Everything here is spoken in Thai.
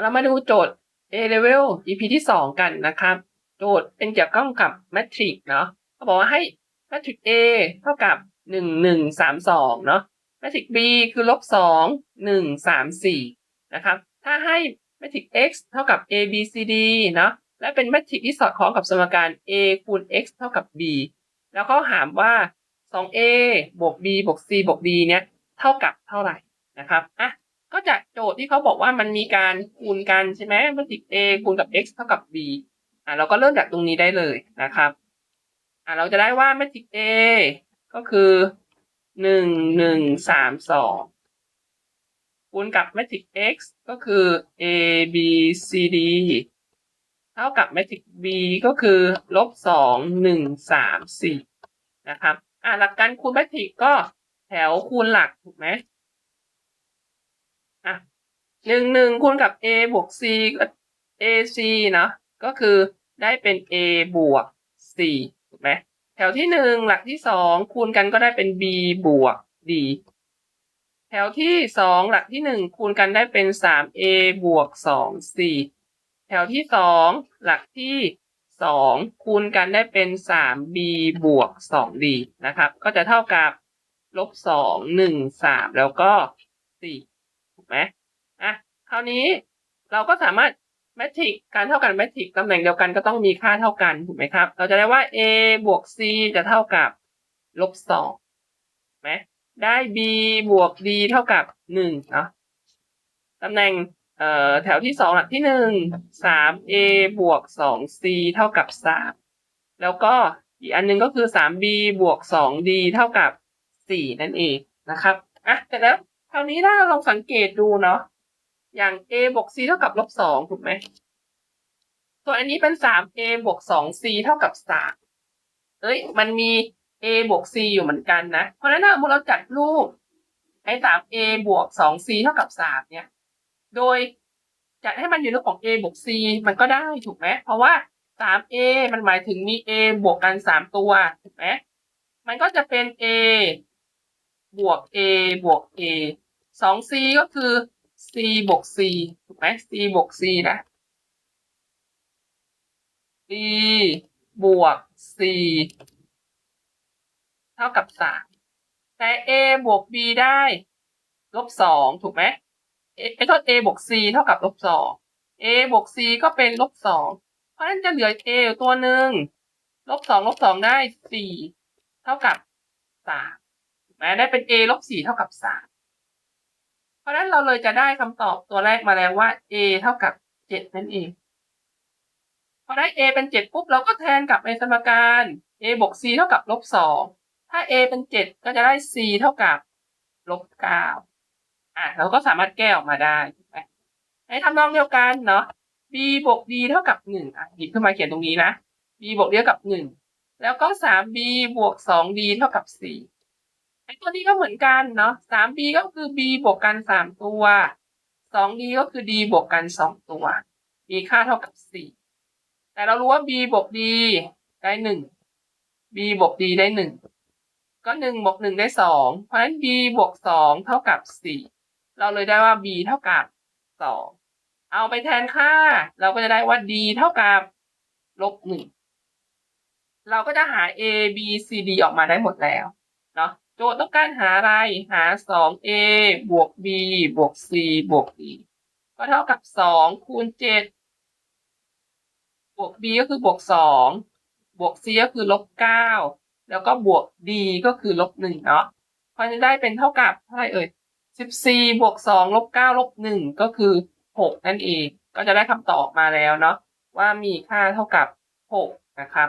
เรามาดูโจทย์ A level EP ที่สองกันนะครับ โจทย์เป็นเกี่ยวข้องกับแมทริกเนาะเขาบอกว่าให้แมทริก A เท่ากับหนึ่งหนึ่งสามสองเนาะแมทริก B คือลบสองหนึ่งสามสี่นะครับ ถ้าให้แมทริก X เท่ากับ A B C D เนาะและเป็นแมทริกที่สอดคล้องกับสมการ A คูณ X เท่ากับ B แล้วก็ถามว่า 2A บวก B บวก C บวก D เนี่ยเท่ากับเท่าไหร่นะครับอะ ก็จากโจทย์ที่เขาบอกว่ามันมีการคูณกันใช่ไหมแมทริก A คูณกับ x เท่ากับ b อะเราก็เริ่มจากตรงนี้ได้เลยนะครับอะเราจะได้ว่าแมทริก A ก็คือหนึ่งหนึ่งสามสองคูณกับแมทริก x ก็คือ a b c d เท่ากับแมทริก b ก็คือลบสองหนึ่งสามสี่นะครับอะหลักการคูณแมทริกก็แถวคูณหลักถูกไหม หนึ่งหนึ่งคูณกับ a บวก c ก็ ac เนาะก็คือได้เป็น a บวก c ถูกไหมแถวที่หนึ่งหลักที่สองคูณกันก็ได้เป็น b บวก d แถวที่สองหลักที่หนึ่งคูณกันได้เป็นสาม a บวกสอง c แถวที่สองหลักที่สองคูณกันได้เป็นสาม b บวกสอง d นะครับ ก็จะเท่ากับลบสองหนึ่งสามแล้วก็สี่ถูกไหม อะคราวนี้เราก็สามารถแมทริกการเท่ากันแมทริกตำแหน่งเดียวกันก็ต้องมีค่าเท่ากันถูกไหมครับ เราจะได้ว่า a บวก c จะเท่ากับลบสองไหมได้ b บวก d เท่ากับหนึ่งเนาะตำแหน่งเอ่อแถวที่สองหลักที่หนึ่งสาม a บวกสอง c เท่ากับสามแล้วก็อีกอันหนึงก็คือสาม b บวกสอง d เท่ากับสี่นั่นเองนะครับอะเสร็จแล้วคราวนี้ถ้าเราลองสังเกตดูเนาะ อย่าง a บวก c เท่ากับลบสองถูกไหมส่วนอันนี้เป็นสาม a บวกสอง c เท่ากับสามเอ้ย มันมี a บวก c อยู่เหมือนกันนะ เพราะฉะนั้นถ้าสมมติเราจัดรูปไอ้สาม a บวกสอง c เท่ากับสามเนี่ย โดยจัดให้มันอยู่ในรูปของ a บวก c มันก็ได้ถูกไหมเพราะว่าสาม a มันหมายถึงมี a บวกกันสามตัวถูกไหมมันก็จะเป็น a บวก a บวก a สอง c ก็คือ c บวก c ถูกไหม c บวก c นะ c บวก c เท่ากับสามแต่ a บวก b ได้ลบสองถูกไหมเอโทษ a บวก c เท่ากับลบสอง a บวก c ก็เป็นลบสอง เพราะฉะนั้นจะเหลือ a อยู่ตัวหนึ่งลบสองลบสองได้สี่เท่ากับสามถูกไหมได้เป็น a ลบสี่เท่ากับสาม เพราะฉะนั้นเราเลยจะได้คำตอบตัวแรกมาแล้วว่า a เท่ากับเจ็ดนั่นเองพอได้ a เป็นเจ็ดปุ๊บเราก็แทนกลับในสมการ a บวก c เท่ากับลบสองถ้า a เป็นเจ็ดก็จะได้ c เท่ากับลบเก้าอะเราก็สามารถแก้ออกมาได้ไหมในทำนองเดียวกันเนาะ b บวก d เท่ากับหนึ่งอะหยิบขึ้นมาเขียนตรงนี้นะ b บวก d เท่ากับหนึ่งแล้วก็สาม b บวกสอง d เท่ากับสี่ ไอ้ตัวนี้ก็เหมือนกันเนาะสาม b ก็คือ b บวกกันสามตัวสอง d ก็คือ d บวกกันสองตัว มีค่าเท่ากับสี่แต่เรารู้ว่า b บวก d ได้หนึ่ง b บวก d ได้หนึ่งก็หนึ่งบวกหนึ่งได้สองเพราะฉะนั้น b บวกสองเท่ากับสี่เราเลยได้ว่า b เท่ากับสองเอาไปแทนค่า เราก็จะได้ว่า d เท่ากับลบหนึ่งเราก็จะหา a b c d ออกมาได้หมดแล้ว โจทย์ต้องการหาอะไร หา 2a บวก b บวก c บวก d ก็เท่ากับ 2 คูณ 7 บวก b ก็คือบวก 2 บวก c ก็คือลบ 9 แล้วก็บวก d ก็คือลบ 1 เนาะเพราะจะได้เป็นเท่ากับเท่าไหร่เอ่ย 14 บวก 2 ลบ 9 ลบ 1 ก็คือ 6 นั่นเอง ก็จะได้คำตอบมาแล้วเนาะว่ามีค่าเท่ากับ 6 นะครับ